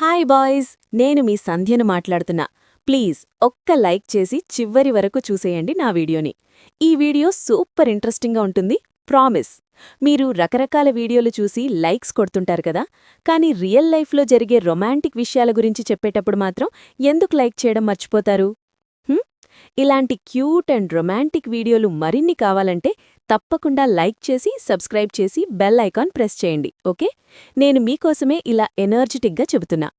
Hi boys నేను మీ సంధ్యను మాట్లాడుతున్నా. Please ఒక్క లైక్ చేసి చివరి వరకు చూసేయండి నా వీడియోని. ఈ వీడియో సూపర్ ఇంట్రెస్టింగ్గా ఉంటుంది ప్రామిస్. మీరు రకరకాల వీడియోలు చూసి లైక్స్ కొడుతుంటారు కదా? కానీ రియల్ లైఫ్లో జరిగే రొమాంటిక్ విషయాల గురించి చెప్పేటప్పుడు మాత్రం ఎందుకు లైక్ చేయడం మర్చిపోతారు? ఇలాంటి క్యూట్ అండ్ రొమాంటిక్ వీడియోలు మరిన్ని కావాలంటే తప్పకుండా లైక్ చేసి సబ్స్క్రైబ్ చేసి బెల్ ఐకాన్ ప్రెస్ చేయండి ఓకే? నేను మీకోసమే ఇలా ఎనర్జెటిక్గా చెబుతున్నా.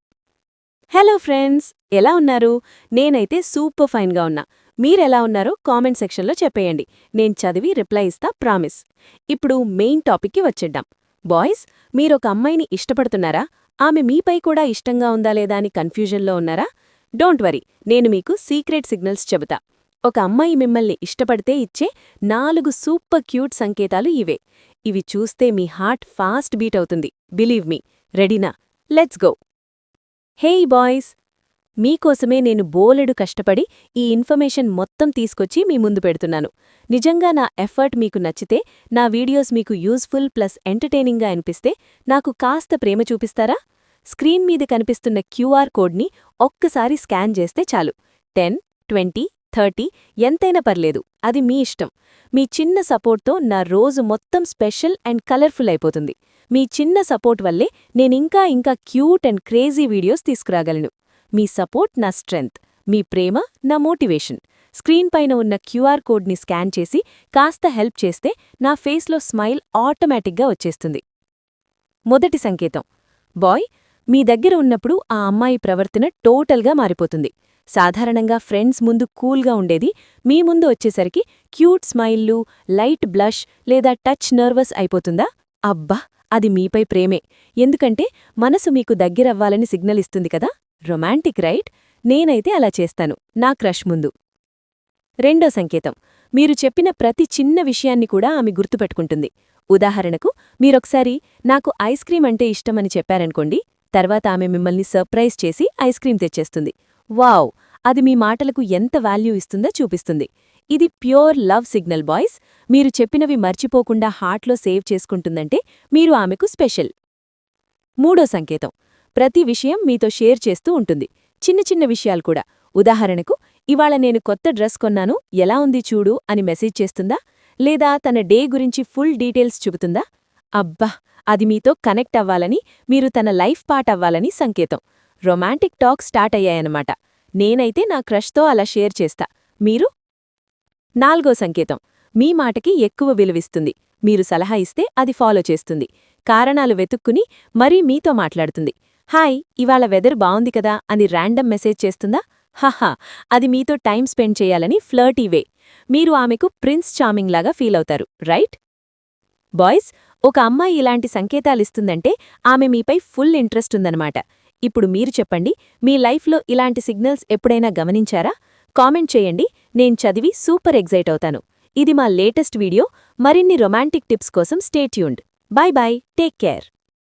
హలో ఫ్రెండ్స్ ఎలా ఉన్నారు? నేనైతే సూపర్ ఫైన్గా ఉన్నా. మీరెలా ఉన్నారో కామెంట్ సెక్షన్లో చెప్పేయండి. నేను చదివి రిప్లై ఇస్తా ప్రామిస్. ఇప్పుడు మెయిన్ టాపిక్కి వచ్చేద్దాం. బాయ్స్ మీరొక అమ్మాయిని ఇష్టపడుతున్నారా? ఆమె మీపై కూడా ఇష్టంగా ఉందా లేదా అని కన్ఫ్యూజన్లో ఉన్నారా? డోంట్ వరీ నేను మీకు సీక్రెట్ సిగ్నల్స్ చెబుతా. ఒక అమ్మాయి మిమ్మల్ని ఇష్టపడితే ఇచ్చే నాలుగు సూపర్ క్యూట్ సంకేతాలు ఇవే. ఇవి చూస్తే మీ హార్ట్ ఫాస్ట్ బీట్ అవుతుంది. Believe me. రెడీనా? Let's go. Hey boys! మీకోసమే నేను బోలెడు కష్టపడి ఈ ఇన్ఫర్మేషన్ మొత్తం తీసుకొచ్చి మీ ముందు పెడుతున్నాను. నిజంగా నా ఎఫర్ట్ మీకు నచ్చితే నా వీడియోస్ మీకు యూజ్ఫుల్ ప్లస్ ఎంటర్టైనింగ్గా అనిపిస్తే నాకు కాస్త ప్రేమ చూపిస్తారా? స్క్రీన్ మీద కనిపిస్తున్న క్యూఆర్ కోడ్ని ఒక్కసారి స్కాన్ చేస్తే చాలు. టెన్ ట్వంటీ థర్టీ ఎంతైనా పర్లేదు. అది మీ ఇష్టం. మీ చిన్న సపోర్ట్తో నా రోజు మొత్తం స్పెషల్ అండ్ కలర్ఫుల్ అయిపోతుంది. మీ చిన్న సపోర్ట్ వల్లే నేనింకా ఇంకా క్యూట్ అండ్ క్రేజీ వీడియోస్ తీసుకురాగలను. మీ సపోర్ట్ నా స్ట్రెంగ్త్ మీ ప్రేమ నా మోటివేషన్. స్క్రీన్ పైన ఉన్న క్యూఆర్ కోడ్ని స్కాన్ చేసి కాస్త హెల్ప్ చేస్తే నా ఫేస్లో స్మైల్ ఆటోమేటిక్గా వచ్చేస్తుంది. మొదటి సంకేతం. బాయ్ మీ దగ్గర ఉన్నప్పుడు ఆ అమ్మాయి ప్రవర్తన టోటల్గా మారిపోతుంది. సాధారణంగా ఫ్రెండ్స్ ముందు కూల్గా ఉండేది. మీ ముందు వచ్చేసరికి క్యూట్ స్మైల్లు లైట్ బ్లష్ లేదా టచ్ నర్వస్ అయిపోతుందా? అబ్బా! అది మీపై ప్రేమే. ఎందుకంటే మనసు మీకు దగ్గరవ్వాలని సిగ్నల్ ఇస్తుంది కదా? Romantic right? నేనైతే అలా చేస్తాను. నా క్రష్ ముందు. రెండో సంకేతం. మీరు చెప్పిన ప్రతి చిన్న విషయాన్ని కూడా ఆమె గుర్తుపెట్టుకుంటుంది. ఉదాహరణకు మీరొకసారి నాకు ఐస్ క్రీం అంటే ఇష్టమని చెప్పారనుకోండి. తర్వాత ఆమె మిమ్మల్ని సర్ప్రైజ్ చేసి ఐస్ క్రీం తెచ్చేస్తుంది. వావ్ అది మీ మాటలకు ఎంత వాల్యూ ఇస్తుందో చూపిస్తుంది. ఇది ప్యూర్ లవ్ సిగ్నల్ బాయ్స్. మీరు చెప్పినవి మర్చిపోకుండా హార్ట్లో సేవ్ చేసుకుంటుందంటే మీరు ఆమెకు స్పెషల్. మూడో సంకేతం. ప్రతి విషయం మీతో షేర్ చేస్తూ ఉంటుంది. చిన్న చిన్న విషయాలు కూడా. ఉదాహరణకు ఇవాళ నేను కొత్త డ్రెస్ కొన్నాను ఎలా ఉంది చూడు అని మెసేజ్ చేస్తుందా? లేదా తన డే గురించి ఫుల్ డీటెయిల్స్ చెబుతుందా అబ్బా అది మీతో కనెక్ట్ అవ్వాలని మీరు తన లైఫ్ పార్ట్ అవ్వాలని సంకేతం. రొమాంటిక్ టాక్ స్టార్ట్ అయ్యాయన్నమాట. నేనైతే నా క్రష్తో అలా షేర్ చేస్తా. మీరు? నాల్గో సంకేతం. మీ మాటకి ఎక్కువ విలువిస్తుంది. మీరు సలహా ఇస్తే అది ఫాలో చేస్తుంది. కారణాలు వెతుక్కుని మరీ మీతో మాట్లాడుతుంది. హాయ్ ఇవాళ వెదర్ బావుంది కదా అని ర్యాండమ్ మెసేజ్ చేస్తుందా? హహా అది మీతో టైం స్పెండ్ చేయాలని ఫ్లర్టీ వే. మీరు ఆమెకు ప్రిన్స్ చామింగ్ లాగా ఫీల్ అవుతారు రైట్? బాయ్స్ ఒక అమ్మాయి ఇలాంటి సంకేతాలిస్తుందంటే ఆమె మీపై ఫుల్ ఇంట్రెస్ట్ ఉందన్నమాట. ఇప్పుడు మీరు చెప్పండి మీ లైఫ్లో ఇలాంటి సిగ్నల్స్ ఎప్పుడైనా గమనించారా? కామెంట్ చేయండి నేను చదివి సూపర్ ఎగ్జైట్ అవుతాను. ఇది మా లేటెస్ట్ వీడియో. మరిన్ని రొమాంటిక్ టిప్స్ కోసం stay tuned bye bye take care.